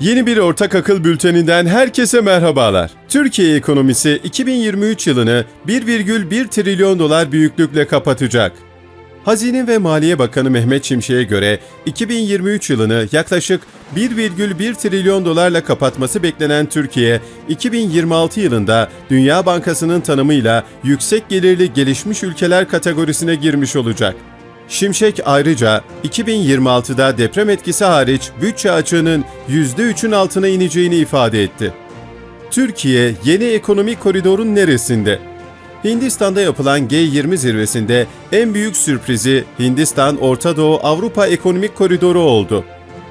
Yeni bir ortak akıl bülteninden herkese merhabalar. Türkiye ekonomisi 2023 yılını 1,1 trilyon dolar büyüklükle kapatacak. Hazine ve Maliye Bakanı Mehmet Şimşek'e göre 2023 yılını yaklaşık 1,1 trilyon dolarla kapatması beklenen Türkiye, 2026 yılında Dünya Bankası'nın tanımıyla yüksek gelirli gelişmiş ülkeler kategorisine girmiş olacak. Şimşek ayrıca 2026'da deprem etkisi hariç bütçe açığının %3'ün altına ineceğini ifade etti. Türkiye yeni ekonomik koridorun neresinde? Hindistan'da yapılan G20 zirvesinde en büyük sürprizi Hindistan Orta Doğu Avrupa Ekonomik Koridoru oldu.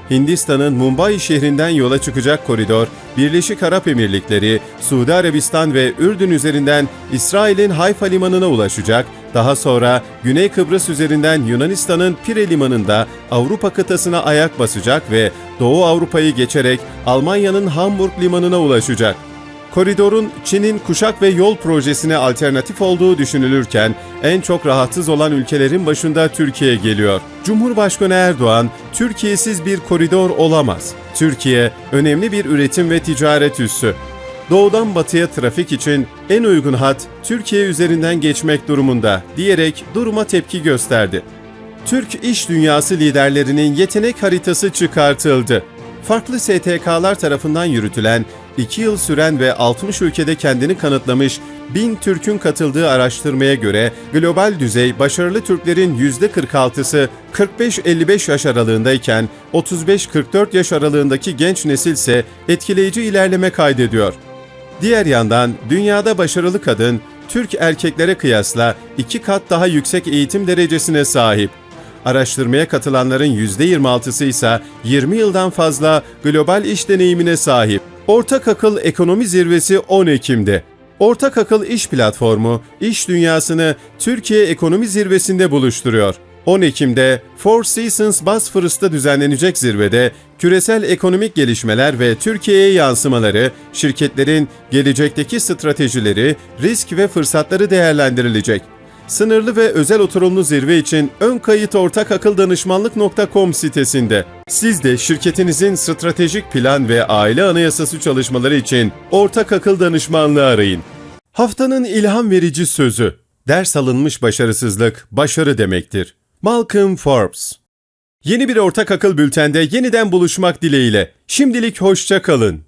Hindistan'ın Mumbai şehrinden yola çıkacak koridor, Birleşik Arap Emirlikleri, Suudi Arabistan ve Ürdün üzerinden İsrail'in Hayfa limanına ulaşacak, daha sonra Güney Kıbrıs üzerinden Yunanistan'ın Pire limanında Avrupa kıtasına ayak basacak ve Doğu Avrupa'yı geçerek Almanya'nın Hamburg limanına ulaşacak. Koridorun Çin'in kuşak ve yol projesine alternatif olduğu düşünülürken en çok rahatsız olan ülkelerin başında Türkiye geliyor. Cumhurbaşkanı Erdoğan, Türkiye'siz bir koridor olamaz. Türkiye önemli bir üretim ve ticaret üssü. Doğudan batıya trafik için en uygun hat Türkiye üzerinden geçmek durumunda diyerek duruma tepki gösterdi. Türk iş dünyası liderlerinin yetenek haritası çıkartıldı. Farklı STK'lar tarafından yürütülen, 2 yıl süren ve 60 ülkede kendini kanıtlamış 1000 Türk'ün katıldığı araştırmaya göre global düzey başarılı Türklerin %46'sı 45-55 yaş aralığındayken 35-44 yaş aralığındaki genç nesil ise etkileyici ilerleme kaydediyor. Diğer yandan dünyada başarılı kadın Türk erkeklere kıyasla iki kat daha yüksek eğitim derecesine sahip. Araştırmaya katılanların %26'sı ise 20 yıldan fazla global iş deneyimine sahip. Ortak Akıl Ekonomi Zirvesi 10 Ekim'de. Ortak Akıl İş Platformu, iş dünyasını Türkiye Ekonomi Zirvesi'nde buluşturuyor. 10 Ekim'de Four Seasons Bosphorus'ta düzenlenecek zirvede küresel ekonomik gelişmeler ve Türkiye'ye yansımaları, şirketlerin gelecekteki stratejileri, risk ve fırsatları değerlendirilecek. Sınırlı ve özel oturumlu zirve için ön kayıt ortakakıldanışmanlık.com sitesinde. Siz de şirketinizin stratejik plan ve aile anayasası çalışmaları için ortak akıl danışmanlığı arayın. Haftanın ilham verici sözü. Ders alınmış başarısızlık başarı demektir. Malcolm Forbes Yeni bir ortak akıl bültende yeniden buluşmak dileğiyle. Şimdilik hoşça kalın.